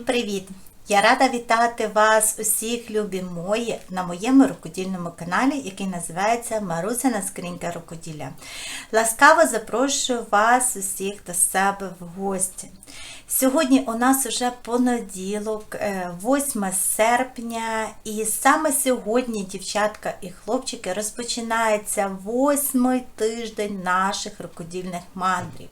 Всім привіт! Я рада вітати вас усіх, любі мої, на моєму рукодільному каналі, який називається Марусина Скринька Рукоділля. Ласкаво запрошую вас усіх до себе в гості. Сьогодні у нас уже понеділок, е, 8 серпня, і саме сьогодні, дівчатка і хлопчики, розпочинається восьмий тиждень наших рукодільних мандрів.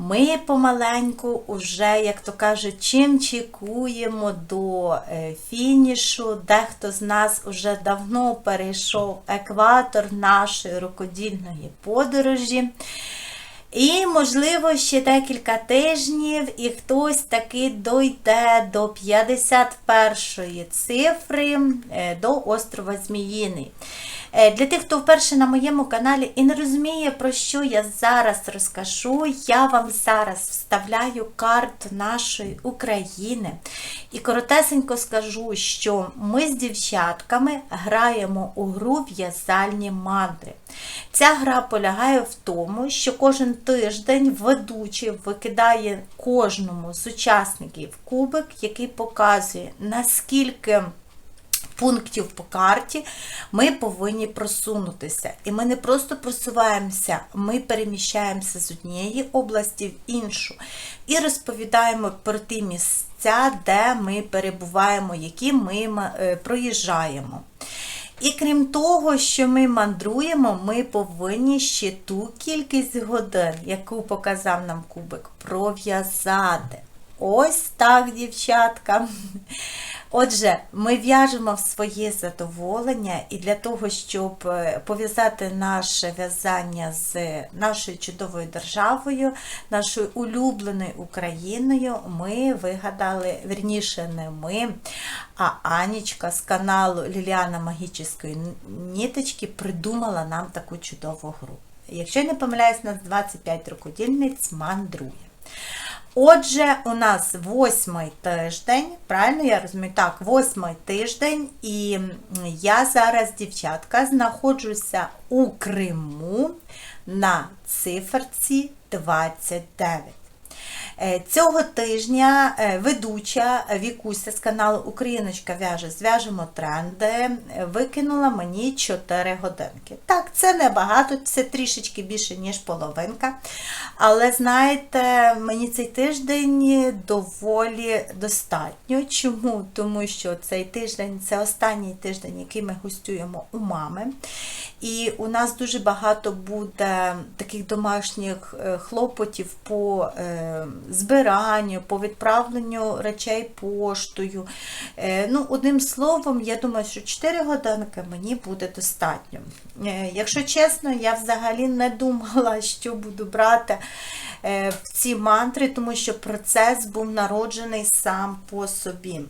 Ми помаленьку уже, як то кажуть, чим чекуємо до е, фінішу. Дехто з нас уже давно перейшов екватор нашої рукодільної подорожі. І, можливо, ще декілька тижнів, і хтось таки дойде до 51-ї цифри е, до острова Зміїний. Е, Для тих, хто вперше на моєму каналі і не розуміє, про що я зараз розкажу, я вам зараз вставляю карту нашої України. І коротесенько скажу, що ми з дівчатками граємо у гру в'язальні мандри. Ця гра полягає в тому, що кожен тиждень ведучий викидає кожному з учасників кубик, який показує, наскільки пунктів по карті ми повинні просунутися. І ми не просто просуваємося, ми переміщаємося з однієї області в іншу і розповідаємо про ті місця, де ми перебуваємо, які ми е, проїжджаємо. І крім того, що ми мандруємо, ми повинні ще ту кількість годин, яку показав нам кубик, пров'язати. Ось так, дівчатка. Отже, ми в'яжемо в своє задоволення, і для того, щоб е, пов'язати наше в'язання з нашою чудовою державою, нашою улюбленою Україною, ми вигадали, верніше, не ми, а Анічка з каналу Ліліана Магічної ніточки придумала нам таку чудову гру. Якщо я не помиляюсь, нас 25 рукодільниць мандрує. Отже, у нас восьмий тиждень, правильно я розумію? Так, восьмий тиждень, і я зараз, дівчатка, знаходжуся у Криму на циферці 29. Цього тижня ведуча Вікуся з каналу Україночка в'яже, зв'яжемо тренди, викинула мені 4 годинки. Так, це небагато, це трішечки більше, ніж половинка. Але знаєте, мені цей тиждень доволі достатньо. Чому? Тому що цей тиждень це останній тиждень, який ми гостюємо у мами. І у нас дуже багато буде таких домашніх хлопотів по збиранню, по відправленню речей поштою. Ну, Одним словом, я думаю, що 4 годинки мені буде достатньо. Якщо чесно, я взагалі не думала, що буду брати в ці мантри, тому що процес був народжений сам по собі.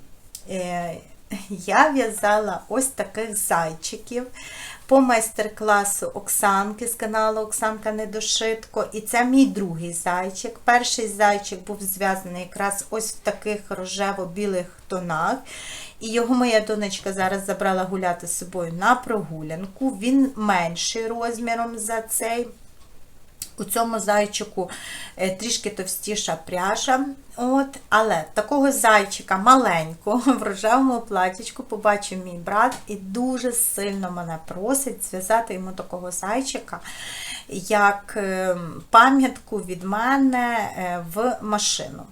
Я в'язала ось таких зайчиків по майстер-класу Оксанки з каналу Оксанка Недошитко. І це мій другий зайчик. Перший зайчик був зв'язаний якраз ось в таких рожево-білих тонах. І його моя донечка зараз забрала гуляти з собою на прогулянку. Він менший розміром за цей. У цьому зайчику трішки товстіша пряжа. От, Але такого зайчика маленького в рожевому платічку побачив мій брат і дуже сильно мене просить зв'язати йому такого зайчика як пам'ятку від мене в машину.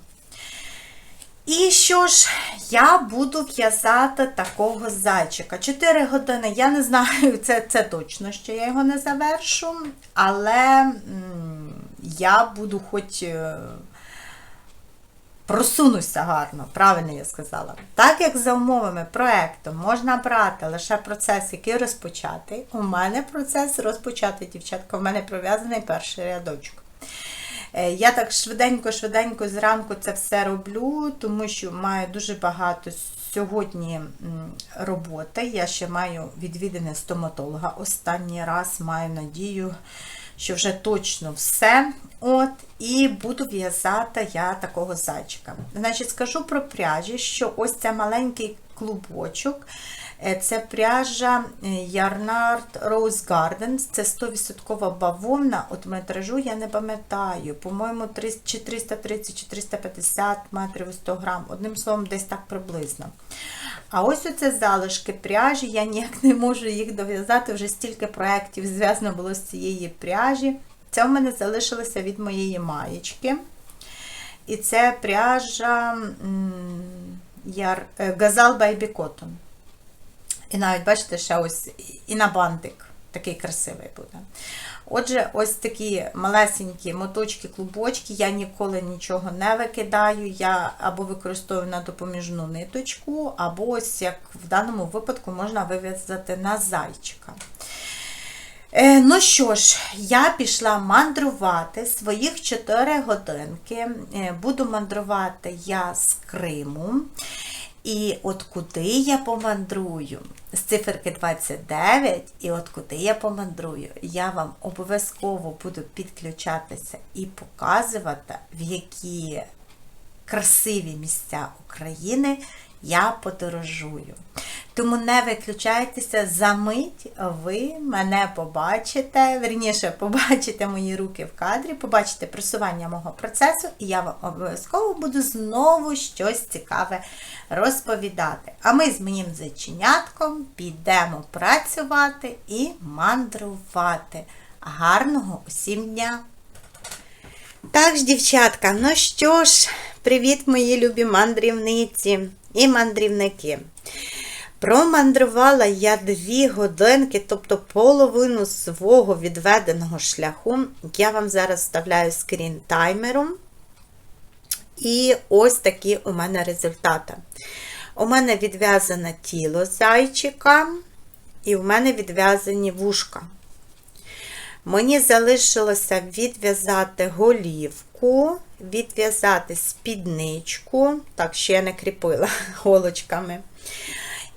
І що ж, я буду в'язати такого зайчика. 4 години, я не знаю, це це точно, що я його не завершу, але я буду хоч просунуся гарно, правильно я сказала. Так як за умовами проєкту можна брати лише процес, який розпочатий, у мене процес розпочатий, дівчатка, у мене пров'язаний перший рядочок. Я так швиденько-швиденько зранку це все роблю, тому що маю дуже багато сьогодні роботи. Я ще маю відвідини стоматолога. Останній раз маю надію, що вже точно все. От, І буду в'язати я такого зайчика. Значить, скажу про пряжі, що ось цей маленький клубочок. Е, Це пряжа е, Yarnard Rose Gardens. Це 100% бавовна. От метражу я не пам'ятаю. По-моєму, 300 чи 330 чи 350 метрів у 100 грам. Одним словом, десь так приблизно. А ось оце залишки пряжі. Я ніяк не можу їх дов'язати. Вже стільки проєктів зв'язано було з цієї пряжі. Це в мене залишилося від моєї маєчки. І це пряжа яр, е, Baby Cotton. І навіть, бачите, ще ось і на бантик такий красивий буде. Отже, ось такі малесенькі моточки, клубочки. Я ніколи нічого не викидаю. Я або використовую на допоміжну ниточку, або ось як в даному випадку можна вив'язати на зайчика. Е, Ну що ж, я пішла мандрувати своїх 4 годинки. Е, Буду мандрувати я з Криму. І от куди я помандрую? З циферки 29, і от куди я помандрую, я вам обов'язково буду підключатися і показувати, в які красиві місця України я подорожую. Тому не виключайтеся, за мить ви мене побачите, верніше, побачите мої руки в кадрі, побачите просування мого процесу, і я вам обов'язково буду знову щось цікаве розповідати. А ми з моїм зайченятком підемо працювати і мандрувати. Гарного усім дня! Так ж, дівчатка, ну що ж, привіт, мої любі мандрівниці і мандрівники. Промандрувала я дві годинки, тобто половину свого відведеного шляху. Я вам зараз вставляю скрін таймером. І ось такі у мене результати. У мене відв'язане тіло зайчика, і у мене відв'язані вушка. Мені залишилося відв'язати голівку, відв'язати спідничку, так, ще я не кріпила голочками.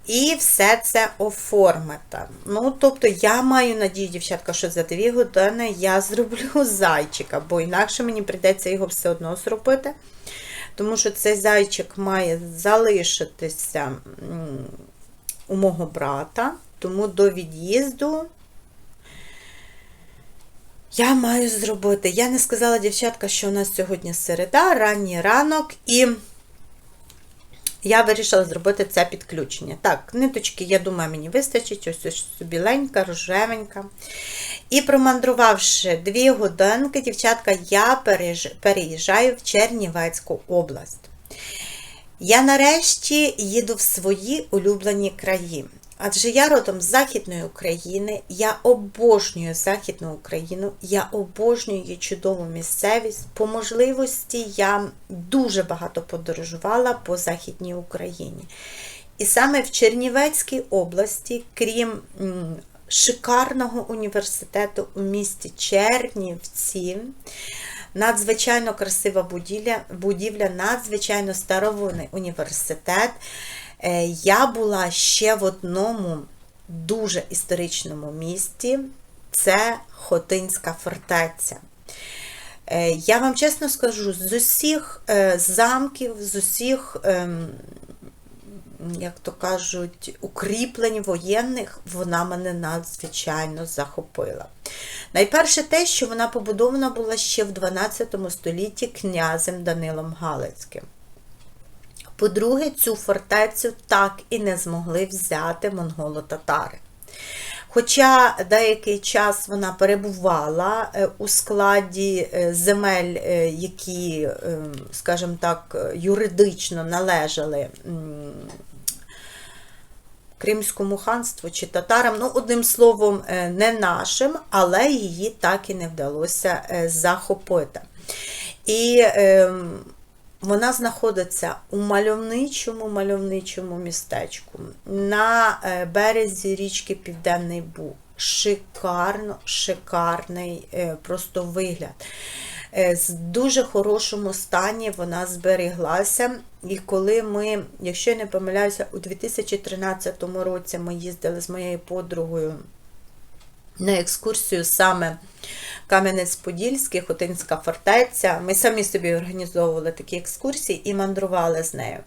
І все це оформити. Ну, тобто, я маю надію, дівчатка, що за 2 години я зроблю зайчика, бо інакше мені прийдеться його все одно зробити. Тому що цей зайчик має залишитися у мого брата, тому до від'їзду я маю зробити. Я не сказала, дівчатка, що у нас сьогодні середа, ранній ранок, і я вирішила зробити це підключення. Так, ниточки, я думаю, мені вистачить, ось ось біленька, рожевенька. І промандрувавши дві годинки, дівчатка, я переїжджаю в Чернівецьку область. Я нарешті їду в свої улюблені краї. Адже я родом з Західної України, я обожнюю Західну Україну, я обожнюю її чудову місцевість. По можливості я дуже багато подорожувала по Західній Україні. І саме в Чернівецькій області, крім шикарного університету у місті Чернівці, надзвичайно красива будівля, будівля надзвичайно старовинний університет. Е, я була ще в одному дуже історичному місті це Хотинська фортеця. Е, я вам чесно скажу, з усіх е, замків, з усіх, ем, як то кажуть, укріплень воєнних, вона мене надзвичайно захопила. Найперше те, що вона побудована була ще в 12 столітті князем Данилом Галицьким. По-друге, цю фортецю так і не змогли взяти монголо-татари. Хоча деякий час вона перебувала е, у складі е, земель, е, які, скажімо так, юридично належали Кримському ханству чи татарам, ну, одним словом, не нашим, але її так і не вдалося захопити. І ем, вона знаходиться у мальовничому мальовничому містечку на е, березі річки Південний Буг. Шикарно, шикарний е, просто вигляд. Е, з дуже хорошому стані вона зберіглася. І коли ми, якщо я не помиляюся, у 2013 році ми їздили з моєю подругою на екскурсію саме Кам'янець-Подільський, Хотинська фортеця. Ми самі собі організовували такі екскурсії і мандрували з нею.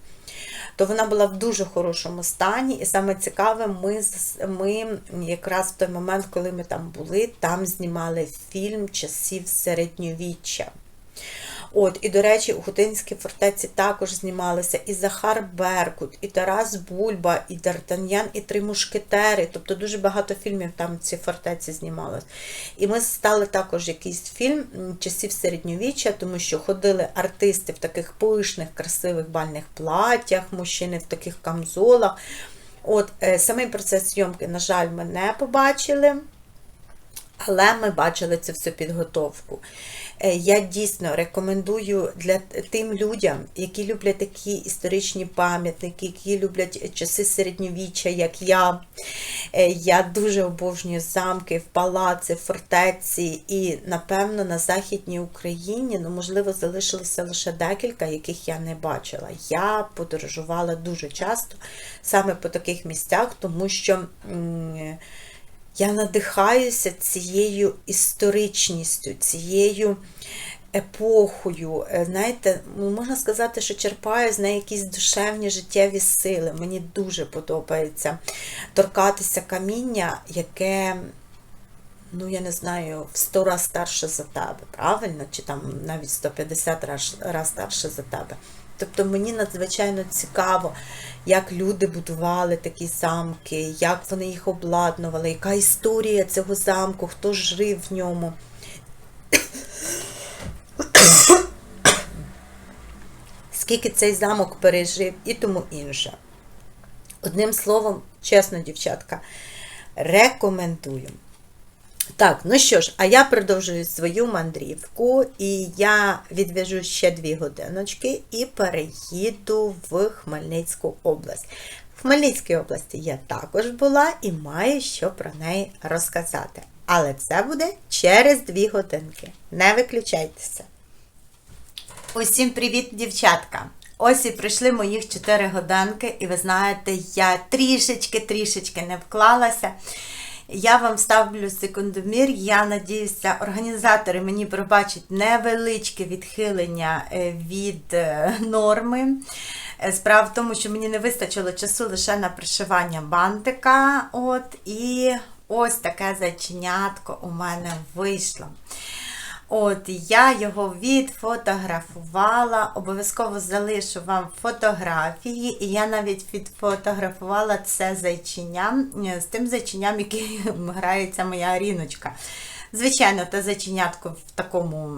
то вона була в дуже хорошому стані. І саме цікаве, ми, ми якраз в той момент, коли ми там були, там знімали фільм часів середньовіччя. От, і, до речі, у Хотинській фортеці також знімалися і Захар Беркут, і Тарас Бульба, і Д'Артаньян, і Три мушкетери. Тобто дуже багато фільмів там в цій фортеці знімалось. І ми стали також якийсь фільм часів середньовіччя, тому що ходили артисти в таких пишних, красивих бальних платтях, мужчини в таких камзолах. От, е, самий процес зйомки, на жаль, ми не побачили. Але ми бачили цю всю підготовку. Е, Я дійсно рекомендую для тим людям, які люблять такі історичні пам'ятники, які люблять часи середньовіччя, як я. Е, Я дуже обожнюю замки, палаци, фортеці, і, напевно, на Західній Україні, ну, можливо, залишилося лише декілька, яких я не бачила. Я подорожувала дуже часто саме по таких місцях, тому що. Я надихаюся цією історичністю, цією епохою. Е, Знаєте, ну, можна сказати, що черпаю з неї якісь душевні життєві сили. Мені дуже подобається торкатися каміння, яке, ну я не знаю, в 100 раз старше за тебе, правильно? Чи там навіть 150 раз, раз старше за тебе. Тобто мені надзвичайно цікаво, як люди будували такі замки, як вони їх обладнували, яка історія цього замку, хто жив в ньому. Скільки цей замок пережив і тому інше. Одним словом, чесно, дівчатка, рекомендую. Так, ну що ж, а я продовжую свою мандрівку, і я відв'яжу ще дві годиночки і переїду в Хмельницьку область. В Хмельницькій області я також була і маю що про неї розказати. Але це буде через дві годинки. Не виключайтеся. Усім привіт, дівчатка! Ось і прийшли моїх 4 годинки, і ви знаєте, я трішечки-трішечки не вклалася. Я вам ставлю секундомір. Я надіюся, організатори мені пробачать невеличке відхилення е, від е, норми. Е, Справа в тому, що мені не вистачило часу лише на пришивання бантика. От, і ось таке зайченятко у мене вийшло. От, я його відфотографувала, обов'язково залишу вам фотографії, і я навіть відфотографувала це зайчиня е, з тим зайчиням, яким грається моя Аріночка. Звичайно, те зайченятко в такому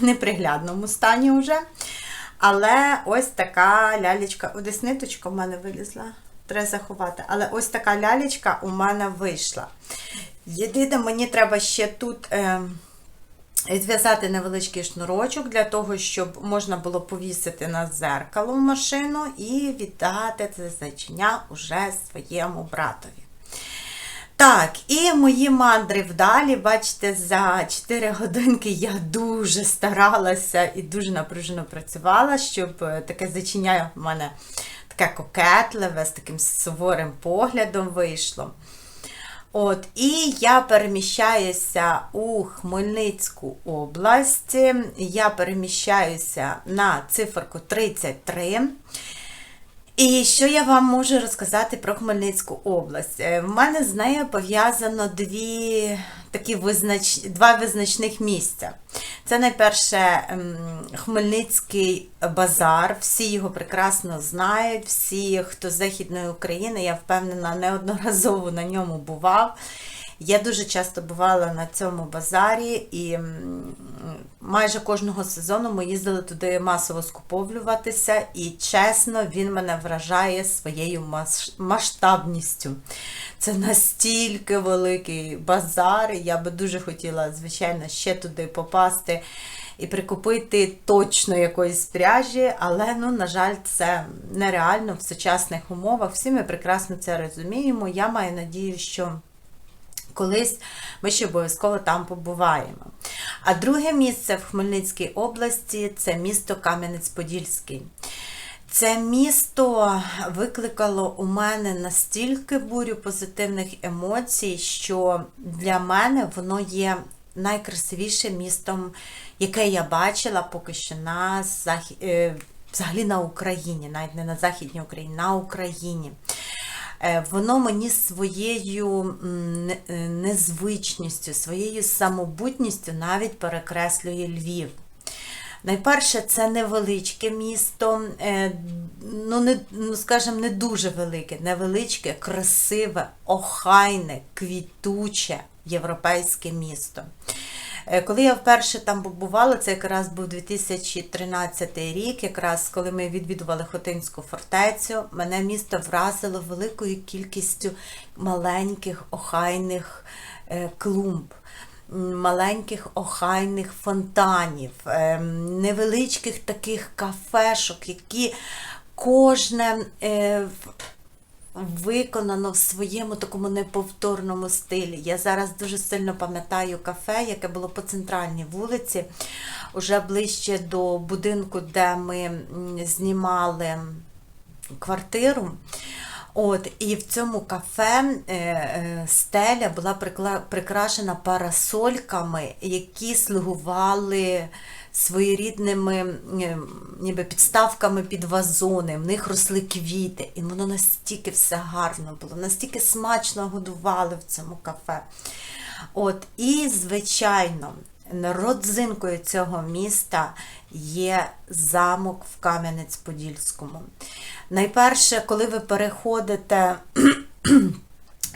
неприглядному стані вже. Але ось така лялечка. О, десь ниточка в мене вилізла. Треба заховати. Але ось така лялечка у мене вийшла. Єдине, мені треба ще тут. Е, Зв'язати невеличкий шнурочок для того, щоб можна було повісити на зеркало машину і віддати це зайчиня уже своєму братові. Так, і мої мандри вдалі, бачите, за 4 годинки я дуже старалася і дуже напружено працювала, щоб е, таке зачиня в мене таке кокетливе, з таким суворим поглядом вийшло. От, і я переміщаюся у Хмельницьку область. Я переміщаюся на циферку 33. І що я вам можу розказати про Хмельницьку область? У В мене з нею пов'язано дві такі визнач... два визначних місця. Це найперше ем, Хмельницький базар. Всі його прекрасно знають. Всі, хто з Західної України, я впевнена, неодноразово на ньому бував. Я дуже часто бувала на цьому базарі, і майже кожного сезону ми їздили туди масово скуповлюватися, і чесно, він мене вражає своєю масштабністю. Це настільки великий базар. Я би дуже хотіла, звичайно, ще туди попасти і прикупити точно якоїсь пряжі, але, ну, на жаль, це нереально в сучасних умовах. Всі ми прекрасно це розуміємо. Я маю надію, що колись ми ще обов'язково там побуваємо. А друге місце в Хмельницькій області це місто Кам'янець-Подільський. Це місто викликало у мене настільки бурю позитивних емоцій, що для мене воно є найкрасивішим містом, яке я бачила поки що на захі... е, взагалі на Україні, навіть не на Західній Україні, на Україні. Е, Воно мені своєю е, незвичністю, своєю самобутністю навіть перекреслює Львів. Найперше, це невеличке місто, е, ну, не, ну скажімо, не дуже велике, невеличке, красиве, охайне, квітуче європейське місто. Е, Коли я вперше там побувала, це якраз був 2013 рік, якраз коли ми відвідували Хотинську фортецю, мене місто вразило великою кількістю маленьких охайних е, клумб маленьких охайних фонтанів, ем, невеличких таких кафешок, які кожне е, виконано в своєму такому неповторному стилі. Я зараз дуже сильно пам'ятаю кафе, яке було по центральній вулиці, уже ближче до будинку, де ми знімали квартиру. От, і в цьому кафе е, е, стеля була прикрашена парасольками, які слугували своєрідними е, ніби підставками під вазони. В них росли квіти, і воно настільки все гарно було, настільки смачно годували в цьому кафе. От, і, звичайно, родзинкою цього міста є замок в Кам'янець-Подільському. Найперше, коли ви переходите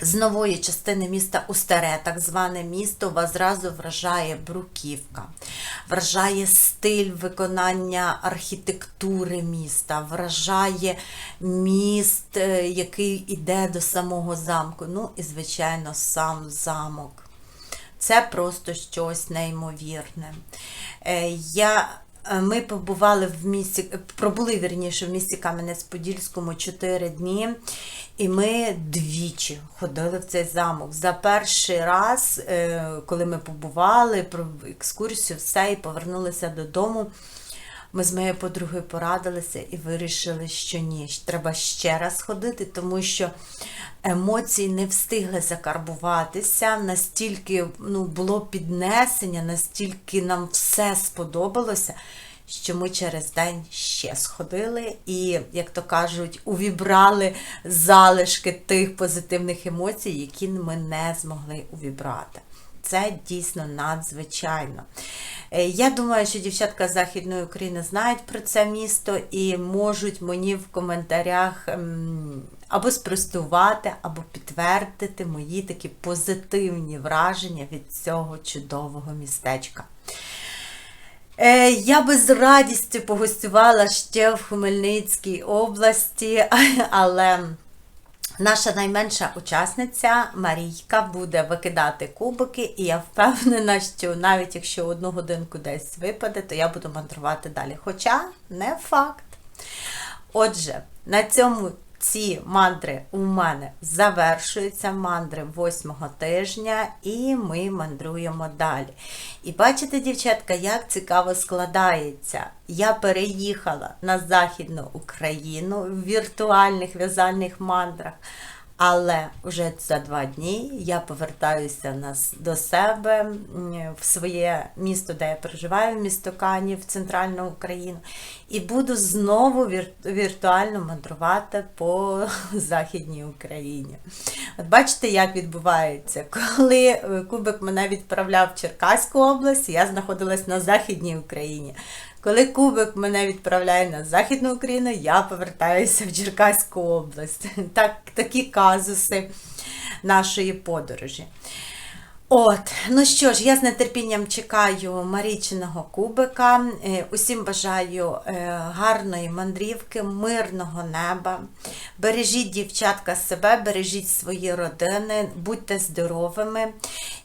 з нової частини міста у старе, так зване місто, вас зразу вражає бруківка, вражає стиль виконання архітектури міста, вражає міст, е, який іде до самого замку. Ну і, звичайно, сам замок. Це просто щось неймовірне. Е, Я, ми побували в місті, пробули вірніше в місті Кам'янець-Подільському 4 дні, і ми двічі ходили в цей замок. За перший раз, е, коли ми побували, про екскурсію, все, і повернулися додому. Ми з моєю подругою порадилися і вирішили, що ні, треба ще раз ходити, тому що емоції не встигли закарбуватися, настільки ну, було піднесення, настільки нам все сподобалося, що ми через день ще сходили і, як то кажуть, увібрали залишки тих позитивних емоцій, які ми не змогли увібрати. Це дійсно надзвичайно. Е, Я думаю, що дівчатка з Західної України знають про це місто і можуть мені в коментарях ем, або спростувати, або підтвердити мої такі позитивні враження від цього чудового містечка. Е, Я би з радістю погостювала ще в Хмельницькій області, але наша найменша учасниця Марійка буде викидати кубики, і я впевнена, що навіть якщо одну годинку десь випаде, то я буду мандрувати далі. Хоча не факт. Отже, на цьому ці мандри у мене завершуються, мандри восьмого тижня, і ми мандруємо далі. І бачите, дівчатка, як цікаво складається. Я переїхала на Західну Україну в віртуальних в'язальних мандрах. Але вже за два дні я повертаюся нас до себе в своє місто, де я проживаю, місто Канів, центральну Україну, і буду знову вір- віртуально мандрувати по Західній Україні. От бачите, як відбувається, коли е, Кубик мене відправляв в Черкаську область, я знаходилась на Західній Україні. Коли Кубик мене відправляє на Західну Україну, я повертаюся в Черкаську область. Так, такі казуси нашої подорожі. От, ну що ж, я з нетерпінням чекаю Марійчиного кубика. Е, Усім бажаю е, гарної мандрівки, мирного неба. Бережіть, дівчатка, себе, бережіть свої родини, будьте здоровими.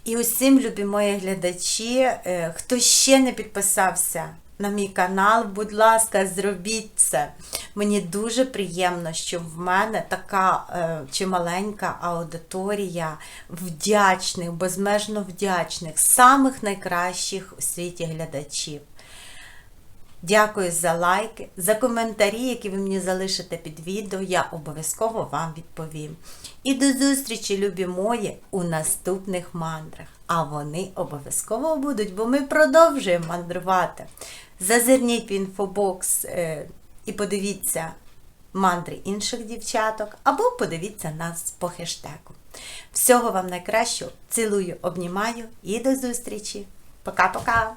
І усім, любі мої глядачі, е, хто ще не підписався на мій канал, будь ласка, зробіть це. Мені дуже приємно, що в мене така е, чималенька аудиторія вдячних, безмежно вдячних, самих найкращих у світі глядачів. Дякую за лайки, за коментарі, які ви мені залишите під відео. Я обов'язково вам відповім. І до зустрічі, любі мої, у наступних мандрах. А вони обов'язково будуть, бо ми продовжуємо мандрувати. Зазирніть в інфобокс е, і подивіться мантри інших дівчаток, або подивіться нас по хештегу. Всього вам найкращого, цілую, обнімаю і до зустрічі! Пока-пока!